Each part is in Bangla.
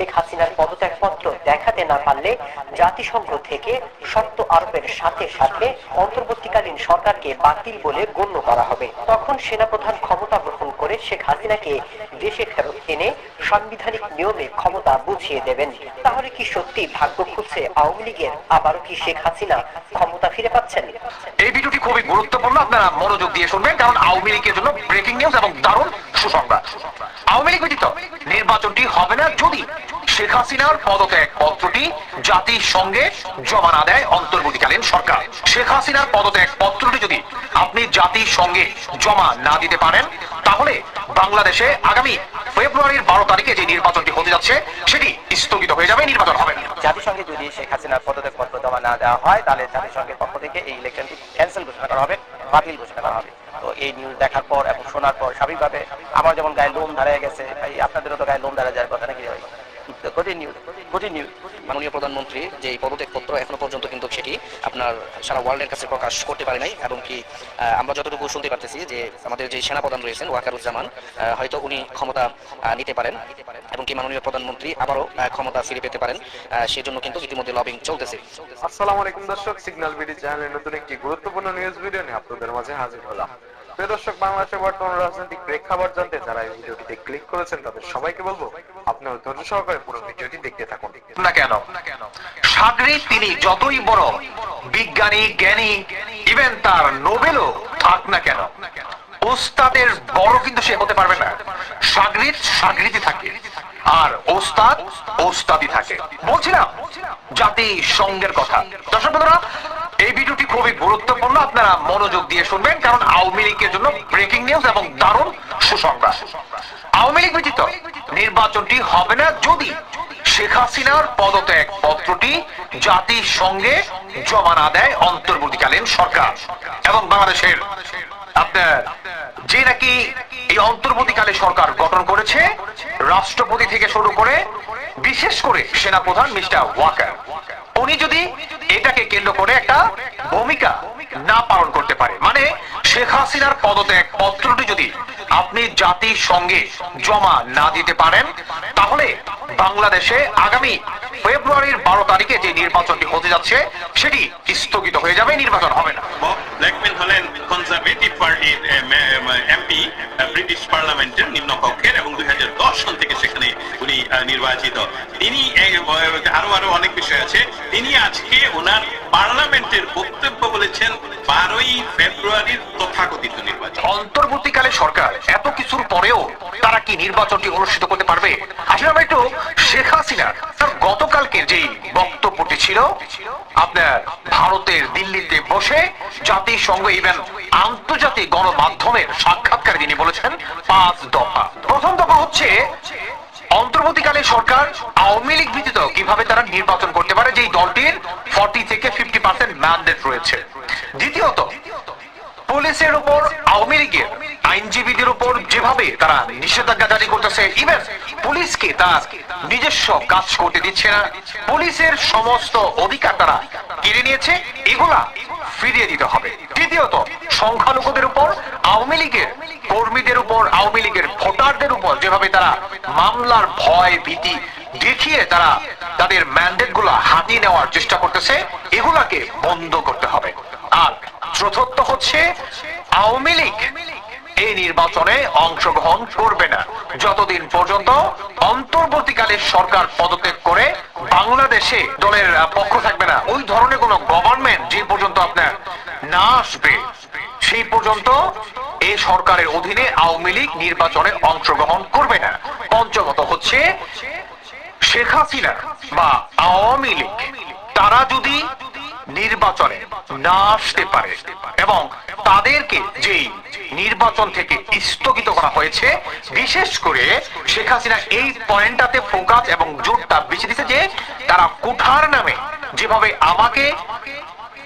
শেখ হাসিনার পদত্যাগপত্র দেখাতে না পারলে জাতিসংঘ থেকে শর্ত আরোপের সাথে সাথে অন্তর্বর্তীকালীন সরকারকে বাতিল বলে গণ্য করা হবে। তখন সেনাপ্রধান ক্ষমতা গ্রহণ করে শেখ হাসিনাকে দেশে ফেরত এনে সাংবিধানিক নিয়মে ক্ষমতা বুঝিয়ে দেবেন। তাহলে কি সত্যি ভাগ্য খুলছে আওয়ামী লীগের? আবারও কি শেখ হাসিনা ক্ষমতা ফিরে পাচ্ছেন? এই ভিডিওটি খুবই গুরুত্বপূর্ণ, আপনারা মনোযোগ দিয়ে শুনবেন, কারণ আওয়ামী লীগের জন্য ব্রেকিং নিউজ এবং দারুণ সুসংবাদ। আওয়ামী লীগ ব্যতীত নির্বাচনটি হবে শেখ হাসিনার পদত্যাগ পত্রটি জাতির সঙ্গে জমা না দেয় অন্তর্বর্তীকালীন সরকার। শেখ হাসিনার পদত্যাগ পত্রটি যদি আপনি জাতিসংঘে জমা না দিতে পারেন, তাহলে বাংলাদেশে আগামী ফেব্রুয়ারির বারো তারিখে যে নির্বাচনটি হতে যাচ্ছে, সেটি স্থগিত হয়ে যাবে, নির্বাচন হবে জাতিসংঘে যদি শেখ হাসিনার পদত্যাগ পত্র জমা না দেওয়া হয়, তাহলে জাতিসংঘের পক্ষ থেকে এই ইলেকশনটি ক্যান্সেল ঘোষণা করা হবে, বাতিল ঘোষণা করা হবে। তো এই নিউজ দেখার পর এবং শোনার পর স্বাভাবিকভাবে আমার যেমন গায়ে লোম দাঁড়িয়ে গেছে, ভাই, আপনাদেরও তো গায়ে লোম দাঁড়িয়ে যাওয়ার কথা নাকি ভাই কঠিন নিউজ কঠিন নিউজ মাননীয় প্রধানমন্ত্রী যে এই পদত্যাগপত্র এখনও পর্যন্ত কিন্তু সেটি আপনার সারা ওয়ার্ল্ডের কাছে প্রকাশ করতে পারে নাই এবং কি আমরা যতটুকু শুনতে পারতেছি যে আমাদের যে সেনাপ্রধান রয়েছেন ওয়াকারুজ্জামান হয়তো উনি ক্ষমতা নিতে পারেন এবং কি মাননীয় প্রধানমন্ত্রী আবারও ক্ষমতা ফিরে পেতে পারেন সেজন্য কিন্তু ইতিমধ্যে লবিং চলতেছে। আসসালামু আলাইকুম দর্শক সিগন্যাল বিডি চ্যানেলের নতুন একটি গুরুত্বপূর্ণ নিউজ ভিডিও নিয়ে আপনাদের মাঝে হাজির হলাম। প্রিয় দর্শক বাংলাদেশের বর্তমান রাজনৈতিক প্রেক্ষাপট জানতে যারা এই ভিডিওটিতে ক্লিক করেছেন তাদের সবাইকে বলব আপনারা ধৈর্য সহকারে পুরো ভিডিওটি দেখতে থাকুন। না কেন? সাগরে তিনি যতই বড়, বিজ্ঞানী, জ্ঞানী ইভেন তার নোবেলও থাক না কেন। ওস্তাদের বড় কিন্তু সে হতে পারবে না। সাগরিত সাগরিতি থাকে আর ওস্তাদ ওস্তাদি থাকে। বলছিলাম, জাতি সঙ্গের কথা। দর্শক বন্ধুরা, এই ভিডিওটি খুবই গুরুত্বপূর্ণ। আপনারা মনোযোগ দিয়ে শুনবেন, কারণ আওয়ামী লীগের জন্য ব্রেকিং নিউজ এবং দারুণ সুসংবাদ। আওয়ামী লীগ ব্যতীত নির্বাচনটি হবে না যদি শেখ হাসিনার পদত্যাগ পত্রটি জাতিসংঘে জমা না দেয় অন্তর্বর্তীকালীন সরকার। এবং বাংলাদেশের আপনার যে নাকি এই অন্তর্বর্তীকালে সরকার গঠন করেছে, রাষ্ট্রপতি থেকে শুরু করে বিশেষ করে সেনাপ্রধান মিস্টার ওয়াকার। উনি যদি এটাকে কেন্দ্র করে একটা ভূমিকা না পালন করতে পারে। মানে শেখ হাসিনার পদত্যাগ পত্রটি যদি আপনি জাতির সঙ্গে জমা না দিতে পারেন, তাহলে বাংলাদেশে আগামী ফেব্রুয়ারির বারো তারিখে যে নির্বাচনটি হতে যাচ্ছে, সেটি স্থগিত হয়ে যাবে, নির্বাচন হবে না। ব্ল্যাকম্যান হলেন কনজারভেটিভ পার্টির এমপি ব্রিটিশ পার্লামেন্টের নিম্নকক্ষের এবং দুই সাল থেকে সেখানে উনি নির্বাচিত। তিনি আরও আরও অনেক বিষয় আছে। তিনি আজকে ওনার পার্লামেন্টের বক্তব্য বলেছেন বারোই ফেব্রুয়ারির তথাকথিত নির্বাচন। অন্তর্বর্তীকালে সরকার এত কিছুর পরেও তারা কি নির্বাচনটি অনুষ্ঠিত করতে পারবে? আসলে আমরা একটু শেখ হাসিনা, তার গতকালকে যে বক্তব্যটি ছিল, আপনার ভারতের দিল্লিতে বসে জাতিসংঘ ইভেন আন্তর্জাতিক গণমাধ্যমের সাক্ষাৎকারে তিনি বলেছেন, পাঁচ দফা। প্রথম দফা হচ্ছে অন্তর্বর্তীকালে সরকার আওয়ামী লীগ ব্যতীত কীভাবে তারা নির্বাচন করতে পারে যে দলটির ফর্টি থেকে ফিফটি পার্সেন্ট ম্যান্ডেট রয়েছে। দ্বিতীয়ত, পুলিশের উপর, আওয়ামী লীগের আইনজীবীদের উপর যেভাবে তারা নিষেধাজ্ঞা জারি করতেছে ইভেন পুলিশকে তার নিজস্ব কাজ করতে দিচ্ছে না। পুলিশের সমস্ত অধিকার তারা কেড়ে নিয়েছে। এগুলা ফিরিয়ে দিতে হবে। দ্বিতীয়ত, সংখ্যালঘুদের উপর, আওয়ামী লীগের কর্মীদের উপর, আওয়ামী লীগের ভোটারদের উপর যেভাবে তারা মামলার ভয়, ভীতি দেখিয়ে তারা তাদের ম্যান্ডেটগুলা হাতিয়ে নেওয়ার চেষ্টা করতেছে, এগুলাকে বন্ধ করতে হবে। আর চতুর্থ হচ্ছে, আওয়ামী লীগ এই নির্বাচনে অংশগ্রহণ করবে না। যতদিন পর্যন্ত অন্তর্বর্তীকালে সরকার পদত্যাগ করে বাংলাদেশে দলের পক্ষ থাকবে না, ওই ধরনের কোন গভর্নমেন্ট যে পর্যন্ত আপনার না আসবে, সেই পর্যন্ত এই সরকারের অধীনে আওয়ামী লীগ নির্বাচনে অংশগ্রহণ করবে না। পঞ্চমত হচ্ছে শেখ হাসিনা বা আওয়ামী লীগ, তারা যদি নির্বাচনে না আসতে পারে। এবং তাদেরকে যেই নির্বাচন থেকে স্থগিত করা হয়েছে, বিশেষ করে শেখ হাসিনা এই পয়েন্টটাতে ফোকাস এবং জোরটা বেশি দিচ্ছে যে তারা কুঠার নামে যেভাবে আমাকে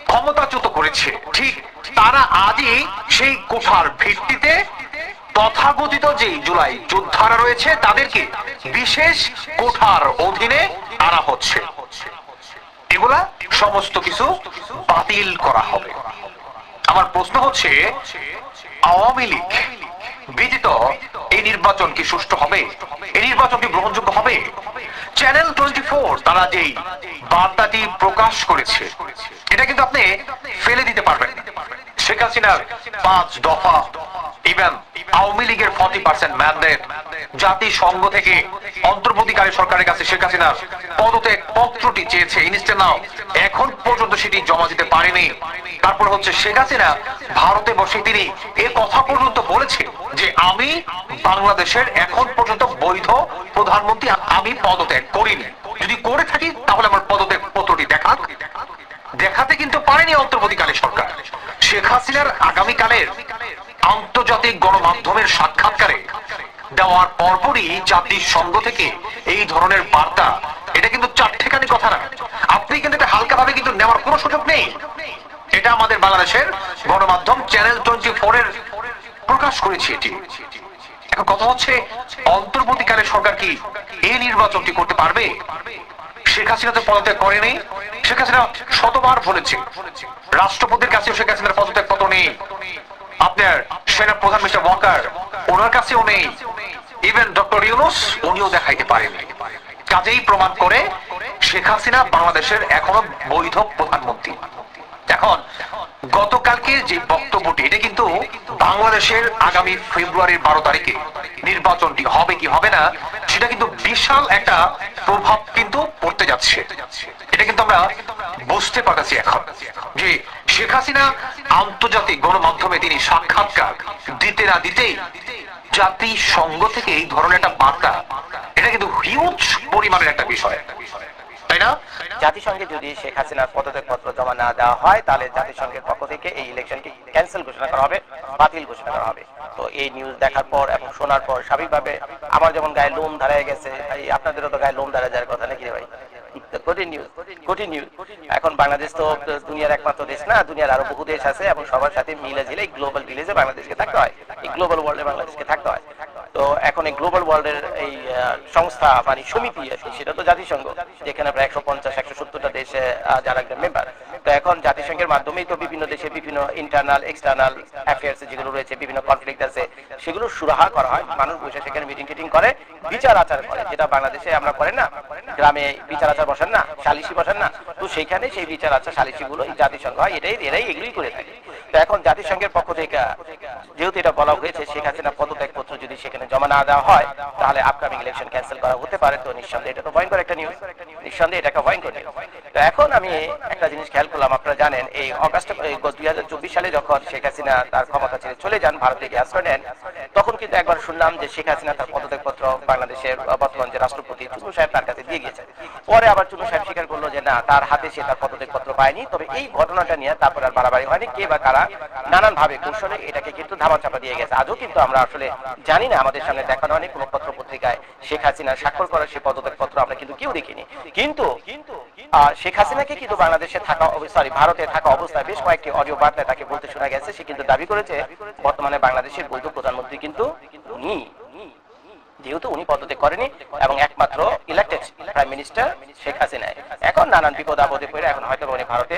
ক্ষমতাচ্যুত করেছে, ঠিক তারা আজই সেই কুঠার ভিত্তিতে তথাকথিত যে জুলাই যোদ্ধারা রয়েছে, তাদেরকে বিশেষ কোঠার অধীনে আনা হচ্ছে। এগুলা সমস্ত কিছু বাতিল করা হবে। আমার প্রশ্ন হচ্ছে, আওয়ামী লীগ ব্যতীত এই নির্বাচন কি সুষ্ঠু হবে? এই নির্বাচন কি গ্রহণযোগ্য হবে? চ্যানেল টোয়েন্টি ফোর তারা যেই বার্তাটি প্রকাশ করেছে, এটা কিন্তু আপনি ফেলে দিতে পারবেন। শেখ হাসিনার পাঁচ দফা ইভেন আওয়ামী লীগের ফর্টি পার্সেন্ট ম্যান্ডেট জাতিসংঘ থেকে অন্তর্বর্তীকালী সরকারের কাছে শেখ হাসিনার পদত্যাগ পত্রটি চেয়েছে। ইনস্টে নাও, এখন পর্যন্ত সেটি জমা দিতে পারেনি। তারপর হচ্ছে শেখ হাসিনা ভারতে বসে তিনি এ কথা পর্যন্ত বলেছে যে আমি বাংলাদেশের এখন পর্যন্ত বৈধ প্রধানমন্ত্রী, আমি পদত্যাগ করিনি। যদি করে থাকি, তাহলে আমার পদত্যাগ পত্রটি দেখাক। দেখাতে কিন্তু পারেনি অন্তর্বর্তীকালে সরকার। শেখ হাসিনার আগামীকালের আন্তর্জাতিক গণমাধ্যমের সাক্ষাৎকারে দেওয়ার পরপরই জাতিসংঘ থেকে এই ধরনের বার্তা, এটা কিন্তু চারটেখানি কথা না। আপনি কিন্তু এটা হালকাভাবে কিন্তু নেওয়ার কোনো সুযোগ নেই। এটা আমাদের বাংলাদেশের গণমাধ্যম চ্যানেল টোয়েন্টি ফোর এর প্রকাশ করেছে এটি। এখন কথা হচ্ছে, অন্তর্বর্তীকালে সরকার কি এই নির্বাচনটি করতে পারবে? শেখ হাসিনা তো পদত্যাগ করেনি। শেখ হাসিনা শতবার বলেছে, রাষ্ট্রপতির কাছে শেখ হাসিনার পদত্যাগ পত্র নেই। আপনার সেনা প্রধান মিস্টার ওয়াকার, ওনার কাছেও নেই। ইভেন ডক্টর ইউনুস, উনিও দেখাইতে পারেননি। কাজেই প্রমাণ করে শেখ হাসিনা বাংলাদেশের এখনও বৈধ প্রধানমন্ত্রী। এখন, গতকালকে যে বক্তব্যটি, এটা কিন্তু বাংলাদেশের আগামী ফেব্রুয়ারির বারো তারিখে নির্বাচনটি হবে কি হবে না, সেটা কিন্তু বিশাল একটা প্রভাব কিন্তু পড়তে যাচ্ছে। এটা কিন্তু আমরা বুঝতে পারতেছি এখন যে শেখ হাসিনা আন্তর্জাতিক গণমাধ্যমে তিনি সাক্ষাৎকার দিতে না দিতেই জাতিসংঘ থেকে এই ধরনের একটা বার্তা, এটা কিন্তু হিউজ পরিমাণের একটা বিষয়। তাই না? জাতিসংঘে যদি শেখ হাসিনার পদত্যাগ পত্র জমা না দেওয়া হয়, তাহলে জাতিসংঘের পক্ষ থেকে এই ইলেকশনটি ক্যান্সেল ঘোষণা করা হবে, বাতিল ঘোষণা করা হবে। এই নিউজ দেখার পর এবং শোনার পর স্বাভাবিকভাবে আমার যেমন গায়ে লোম ধারায় গেছে, ভাই, আপনাদেরও তো গায়ে লোম দাঁড়ায় যাওয়ার কথা নাকি ভাই? কঠিন নিউজ কঠিন নিউজ এখন বাংলাদেশ তো দুনিয়ার একমাত্র দেশ না, দুনিয়ার আরও বহু দেশ আছে এবং সবার সাথে মিলে জিলে গ্লোবাল ভিলেজে বাংলাদেশকে থাকতে হয়। গ্লোবাল ওয়ার্ল্ডে বাংলাদেশকে থাকতে হয়। তো এখন এই গ্লোবাল ওয়ার্ল্ডের এই সংস্থা মানে সমিতি আছে সেটা তো জাতিসংঘ, যেখানে প্রায় একশো পঞ্চাশ, একশো সত্তরটা দেশে যারা একটা মেম্বার তো এখন জাতিসংঘের মাধ্যমেই তো বিভিন্ন দেশে বিভিন্ন ইন্টারনাল এক্সটার্নাল অ্যাফেয়ার্স যেগুলো রয়েছে, বিভিন্ন কনফ্লিক্ট আছে, সেগুলো সুরাহা করা হয়। মানুষ বসে সেখানে মিটিং টিটিং করে, বিচার আচার করে, যেটা বাংলাদেশে আমরা করেন না। গ্রামে বিচার আচার বসেন না, সালিশি বসেন না। তো সেইখানে সেই বিচার আচার সালিশি গুলো জাতিসংঘ হয়, এটাই, এরাই এগুলোই করে থাকে। তো এখন জাতিসংঘের পক্ষ থেকে, যেহেতু এটা বলা হয়েছে, শেখ হাসিনা পত্র যদি সেখানে জমা না দেওয়া হয়, তাহলে আপকামিং ইলেকশন ক্যান্সেল করা হতে পারে। তো নিঃসন্দেহে এটা তো ভয়ঙ্কর একটা নিউজ নিঃসন্দেহে এটা একটা ভয়ঙ্কর নিউজ তো এখন আমি একটা জিনিস খেয়াল করলাম আপনারা জানেন এই অগাস্ট দুই হাজার চব্বিশ সালে যখন শেখ হাসিনা তার ক্ষমতা ছেড়ে চলে যান ভারত থেকে আশ্রয় নেন তখন কিন্তু একবার শুনলাম যে শেখ হাসিনা তার পদত্যাগ পত্র বাংলাদেশের বর্তমান যে রাষ্ট্রপতি চুনু সাহেব তার কাছে দিয়ে গিয়েছেন। পরে আবার চুনু সাহেব স্বীকার করল যে না তার হাতে সে তার পদত্যাগ পত্র পায়নি। তবে এই ঘটনাটা নিয়ে তারপর আর বাড়াবাড়ি হয়নি কে বা কারা নানান ভাবে কৌশলে এটাকে কিন্তু ধামা চাপা দিয়ে গেছে। আজও কিন্তু আমরা আসলে জানি না আমাদের সামনে দেখানো হয়নি কোনো পত্র পত্রিকায় শেখ হাসিনা স্বাক্ষর করার সেই পদত্যাগ পত্র আমরা কিন্তু কেউ দেখিনি। কিন্তু আহ, শেখ হাসিনাকে কিন্তু বাংলাদেশে থাকা সরি ভারতে থাকা অবস্থায় বেশ কয়েকটি অডিও বার্তায় তাকে বলতে শোনা গেছে সে কিন্তু দাবি করেছে বর্তমানে বাংলাদেশের বৈধ প্রধানমন্ত্রী কিন্তু উনি যেহেতু উনি পদত্যাগ করেনি এবং একমাত্র elected prime minister Sheikh Hasina এখন নানান বিপদ আপদে পড়ে এখন হয়তো উনি ভারতে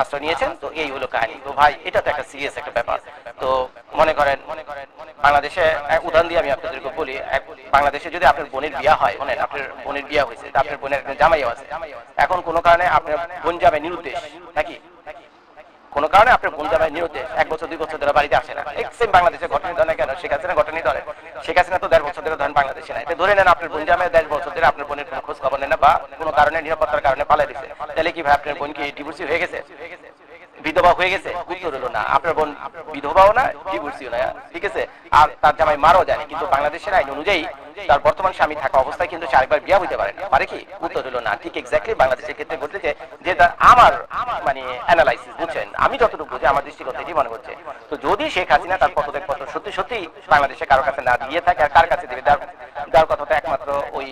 আশ্রয় নিয়েছেন তো এই হলো কাহিনী তো ভাই এটা তো একটা সিরিয়াস একটা ব্যাপার তো মনে করেন বাংলাদেশে উদাহরণ দিয়ে আমি আপনাদেরকে বলি বাংলাদেশে যদি আপনার বোনের বিয়া হয় মানে আপনার বোনের বিয়া হয়েছে আপনার বোনের একজন জামাইও আছে। এখন কোনো কারণে আপনার বোন জামাই নিরুদ্দেশ, নাকি? কোনো কারণে আপনার বোন জামাই নিরুদ্দেশ, এক বছর, দুই বছর ধরে বাড়িতে আসে না। সেম বাংলাদেশে ঘটনা ধরে কেন? শেখ হাসিনা ঘটনা ধরে। শেখ হাসিনা তো দেড় বছর ধরে ধরেন বাংলাদেশে না এটা ধরে নেন, আপনার বোন জামাই দেড় বছর ধরে আপনার বোনের কোনো খোঁজ খবর নেন বা কোনো কারণে নিরাপত্তার কারণে পালাই দিচ্ছে তাহলে কি ভাই, আপনার বোন কি ডিভোর্সি হয়ে গেছে? বিধবা হয়ে গেছে? উত্তর হলো না। আপনার বোন বিধবাও না ডিভোর্সিও না, ঠিক আছে? আর তার জামাই মারাও যায় কিন্তু বাংলাদেশের আইন অনুযায়ী তার বর্তমান স্বামী থাকা অবস্থায় কিন্তু সে আরেকবার বিয়া হইতে পারে না। পারে কি? উত্তর হলো না। ঠিক এক্স্যাক্টলি বাংলাদেশের ক্ষেত্রে বলতেছে যে তার আমার মানে অ্যানালাইসিস বুঝছেন? আমি যতটুকু বুঝি, আমার দৃষ্টিগত এটি মনে হচ্ছে। তো যদি শেখ হাসিনা তার পদত্যাগ পত্র সত্যি সত্যি বাংলাদেশে কারও কাছে না দিয়ে থাকে, আর কার কাছে দেবে? দেওয়ার কথা তো একমাত্র ওই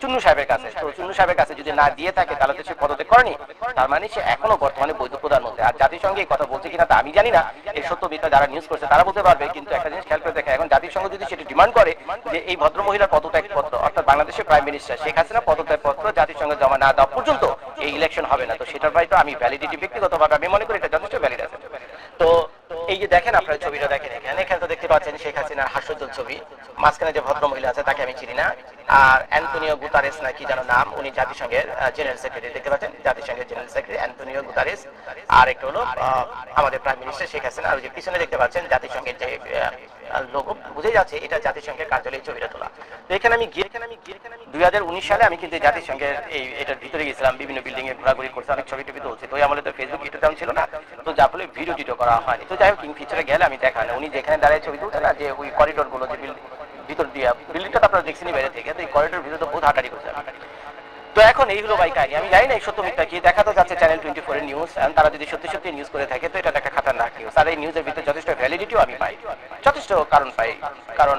চুন্নু সাহেবের কাছে। তো চুন্নু সাহেবের কাছে যদি না দিয়ে থাকে, তাহলে তো সে পদত্যাগ করেনি। তার মানে সে এখনও বর্তমানে বৈধ প্রধানমন্ত্রী। আর জাতিসংঘে এই কথা বলছে কিনা তা আমি জানি না। এই সত্য মিথ্যা যারা নিউজ করছে, তারা বলতে পারবে। কিন্তু একটা জিনিস খেয়াল করে দেখে, এখন জাতিসংঘ যদি সেটি ডিমান্ড করে, যে এই ভদ্র মহিলার পদত্যাগ পত্র অর্থাৎ বাংলাদেশের প্রাইম মিনিস্টার শেখ হাসিনা পদত্যাগ পত্র জাতিসংঘে জমা না দেওয়া পর্যন্ত এই ইলেকশন হবে না। তো সেটার ভাই তো আমি ভ্যালিডিটি ব্যক্তিগতভাবে আমি মনে করি এটা যথেষ্ট ভ্যালিড আছে। তো এই যে দেখেন আপনারা ছবিটা দেখেন এখানে এখানে তো দেখতে পাচ্ছেন শেখ হাসিনার হাস্যজ্জ্বল ছবি। মাঝখানে যে ভদ্র মহিলা আছে, তাকে আমি চিনি না। আর অ্যান্টনিও গুতারেস না কি যেন নাম, উনি জাতিসংঘের জেনারেল সেক্রেটারি দেখতে পাচ্ছেন জাতিসংঘের জেনারেল সেক্রেটারি অ্যান্টনিও গুতারেস আর একটা হলো আমাদের প্রাইম মিনিস্টার শেখ হাসিনা আর যে পিছনে দেখতে পাচ্ছেন জাতিসংঘের যে লোগো বুঝে যাচ্ছে, এটা জাতিসংঘের কার্যালয়ে ছবিটা তোলা। তো এখানে আমি গিয়ে, এখানে আমি গিয়ে, এখানে আমি দুই হাজার উনিশ সালে আমি কিন্তু জাতিসংঘের এই, এটার ভিতরে গেছিলাম বিভিন্ন বিল্ডিং এ ঘোরাঘুরি করছে অনেক ছবি টবি তুলছে। তো আমলে তো ফেসবুক ইউটিউব তেমন ছিল না, তো যার ফলে ভিডিও টিডিও করা হয়নি। তো যাই হোক ইন ফিউচারে গেলে আমি দেখা না উনি যেখানে দাঁড়িয়ে ছবি তুলছে না, যে ওই করিডোরগুলো, যে building- ভিতর দিয়ে বিল্ডিংটা তো আপনারা দেখছেনই বাইরে থেকে, তো এই করিডোর ভিতরে তো বহুত হাঁটারি করছে। তো এখন এই হলো ভাই কাহিনী। আমি জানি না এই সত্য মিথ্যা কি দেখা তো যাচ্ছে চ্যানেল টোয়েন্টি ফোর নিউজ তারা যদি সত্যি সত্যি নিউজ করে থাকে, তো এটা একটা খাতারনাক নিউজ আর এই নিউজের ভিতরে যথেষ্ট ভ্যালিডিটিও আমি পাই। যথেষ্ট কারণ পাই। কারণ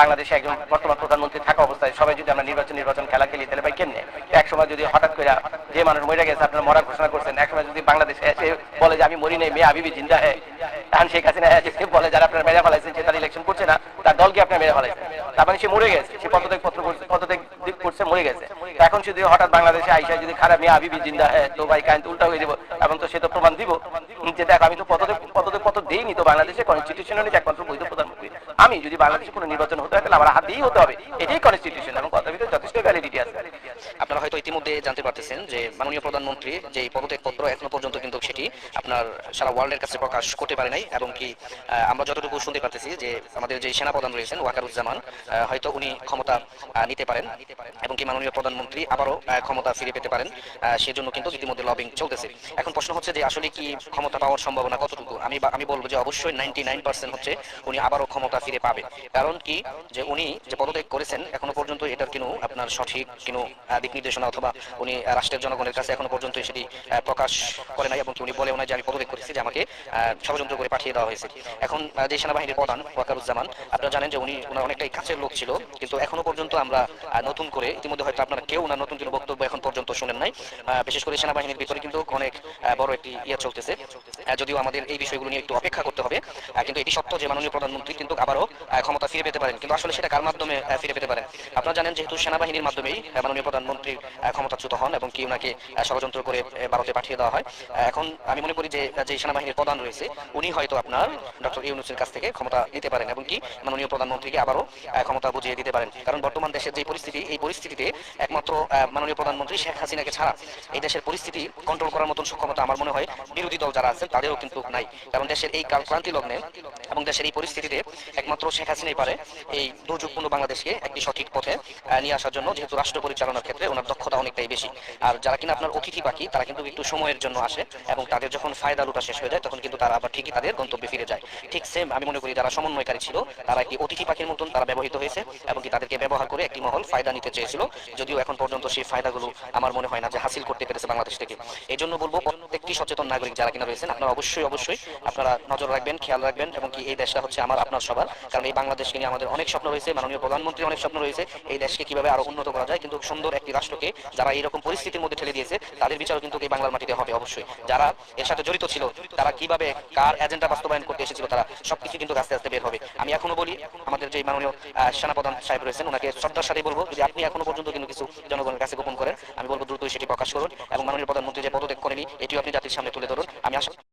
বাংলাদেশে একজন বর্তমান প্রধানমন্ত্রী থাকা অবস্থায় সবাই যদি আমরা নির্বাচন নির্বাচন খেলা খেলি, তাহলে ভাই কেমনে? এক সময় যদি হঠাৎ করে যে মানুষ মরে গেছে, আপনারা মরা ঘোষণা করছেন, এক সময় যদি বাংলাদেশে এসে বলে যে আমি মরি নেই, মেয়ে আবিবি জিন্দা হ্যাঁ এখন শেখ হাসিনা এসে বলে যারা আপনার মেরে ফেলাইছেন, সে তার ইলেকশন করছে না, তার দলকে আপনার মেরে ফেলাইছেন। তার মানে সে মরে গেছে, সে পদত্যাগ পত্র পদত্যাগ দিক করছে, মরে গেছে। এখন যদি হঠাৎ বাংলাদেশে আইসা যদি খারাপ মেয়ে আবিবি জিন্দা হ্যাঁ তো ভাই কায়ন উল্টা হয়ে দিব এবং তো সে তো প্রমাণ দিব যে দেখ, আমি তো পদতে পদতে পত দিইনি তো বাংলাদেশে কনস্টিটিউশন একমাত্র বৈধ প্রধানমন্ত্রী। আমি যদি বাংলাদেশে কোনো নির্বাচন হতে হয়, তাহলে আমার হাতেই হতে হবে। এটাই কনস্টিটিউশন এবং কথা ভিতরে যথেষ্ট ভ্যালিডিটি আছে। আপনারা হয়তো ইতিমধ্যে জানতে পারতেছেন যে মাননীয় প্রধানমন্ত্রী যে পদত্যাগ পত্র এখনও পর্যন্ত কিন্তু সেটি আপনার সারা ওয়ার্ল্ডের কাছে প্রকাশ করতে পারে নাই এবং কি আমরা যতটুকু শুনতে পারতেছি যে আমাদের যে সেনাপ্রধান রয়েছেন ওয়াকারুজ্জামান হয়তো উনি ক্ষমতা নিতে পারেন এবং কি মাননীয় প্রধানমন্ত্রী আবারও ক্ষমতা ফিরে পেতে পারেন সেজন্য কিন্তু ইতিমধ্যে লবিং চলতেছে। এখন প্রশ্ন হচ্ছে যে আসলে কি ক্ষমতা পাওয়ার সম্ভাবনা কতটুকু? আমি আমি বলব যে অবশ্যই নাইনটি নাইন পার্সেন্ট হচ্ছে উনি আবারও ক্ষমতা ফিরে পাবে। কারণ কি যে উনি যে পদত্যাগ করেছেন এখনও পর্যন্ত এটার কিনো আপনার সঠিক কিনো আহ, দিক নির্দেশনা অথবা উনি রাষ্ট্রের জনগণের কাছে এখনও পর্যন্ত সেটি প্রকাশ করে নাই এবং উনি বলেও নাই যে আমি পদত্যাগ করেছি, যে আমাকে ষড়যন্ত্র করে পাঠিয়ে দেওয়া হয়েছে। এখন যে সেনাবাহিনীর প্রধান ওয়াকারুজ্জামান, আপনারা জানেন যে উনি ওনার অনেকটাই কাছের লোক ছিল, কিন্তু এখনও পর্যন্ত আমরা নতুন করে ইতিমধ্যে হয়তো আপনারা কেউ না নতুন কোনো বক্তব্য এখন পর্যন্ত শুনেন নাই বিশেষ করে সেনাবাহিনীর ভিতরে কিন্তু অনেক বড় একটি ইয়ে চলতেছে যদিও আমাদের এই বিষয়গুলো নিয়ে একটু অপেক্ষা করতে হবে কিন্তু এটি সত্য যে মাননীয় প্রধানমন্ত্রী কিন্তু আবারও ক্ষমতা ফিরে পেতে পারেন, কিন্তু আসলে সেটা কার মাধ্যমে ফিরে পেতে পারেন? আপনারা জানেন যেহেতু সেনাবাহিনীর মাধ্যমেই মাননীয় প্রধানমন্ত্রী আহ, ক্ষমতাচ্যুত হন এবং কি ওনাকে ষড়যন্ত্র করে ভারতে পাঠিয়ে দেওয়া হয় এখন আমি মনে করি যে যে সেনাবাহিনীর প্রধান রয়েছে উনি হয়তো আপনার ডক্টর ইউনুসের কাছ থেকে ক্ষমতা নিতে পারেন এবং কি মাননীয় প্রধানমন্ত্রীকে আবারও ক্ষমতা বুঝিয়ে দিতে পারেন। কারণ বর্তমান দেশের যে পরিস্থিতি এই পরিস্থিতিতে একমাত্র মাননীয় প্রধানমন্ত্রী শেখ হাসিনাকে ছাড়া এই দেশের পরিস্থিতি কন্ট্রোল করার মতন সক্ষমতা আমার মনে হয় বিরোধী দল যারা আছেন তাদেরও কিন্তু নাই। কারণ দেশের এই ক্রান্তি লগ্নে এবং দেশের এই পরিস্থিতিতে একমাত্র শেখ হাসিনাই পারে এই দুর্যোগপূর্ণ বাংলাদেশকে একটি সঠিক পথে নিয়ে আসার জন্য যেহেতু রাষ্ট্র পরিচালনার ক্ষেত্রে ওনার দক্ষতা অনেকটাই বেশি। আর যারা কিনা আপনার অতিথি পাখি, তারা কিন্তু একটু সময়ের জন্য আসে এবং তাদের যখন ফায়দা লুটা শেষ হয়ে যায়, তখন কিন্তু তারা আবার ঠিকই তাদের গন্তব্যে ফিরে যায়। ঠিক সেম আমি মনে করি যারা সমন্বয়কারী ছিল, তারা একটি অতিথি পাখির মতন তারা ব্যবহৃত হয়েছে এবং কি তাদেরকে ব্যবহার করে একটি মহল ফায়দা নিতে চেয়েছিল। যদিও এখন পর্যন্ত সেই ফায়দাগুলো আমার মনে হয় না যে হাসিল করতে পেরেছে বাংলাদেশ থেকে। এই জন্য বলব প্রত্যেকটি সচেতন নাগরিক যারা কিনা রয়েছেন, আপনারা অবশ্যই অবশ্যই আপনারা নজর রাখবেন, খেয়াল রাখবেন এবং কি এই দেশটা হচ্ছে আমার, আপনার সবার। কারণ এই বাংলাদেশকে নিয়ে আমাদের অনেক স্বপ্ন রয়েছে, মাননীয় প্রধানমন্ত্রী অনেক স্বপ্ন রয়েছে। এই দেশকে কীভাবে আরও উন্নত করা যায়, কিন্তু সুন্দর একটি রাষ্ট্রকে যারা এইরকম পরিস্থিতির মধ্যে ঠেলে দিয়েছে, তাদের বিচারও কিন্তু এই বাংলার মাটিতে হবে অবশ্যই। যারা এর সাথে জড়িত ছিল, তারা কীভাবে কার এজেন্ডা বাস্তবায়ন করতে এসেছিল, তারা সবকিছু কিন্তু আস্তে আস্তে বের হবে। আমি এখনও বলি, আমাদের যে মাননীয় সেনাপ্রধান সাহেব রয়েছেন ওনাকে শ্রদ্ধার সাথে বলব, যদি আপনি এখনও পর্যন্ত কিন্তু কিছু জনগণের কাছে গোপন করেন, আমি বলব দ্রুতই সেটি প্রকাশ করুন এবং মাননীয় প্রধানমন্ত্রী যে পদত্যাগ করেনি, এটিও আপনি জাতির সামনে তুলে ধরুন। আমি আশা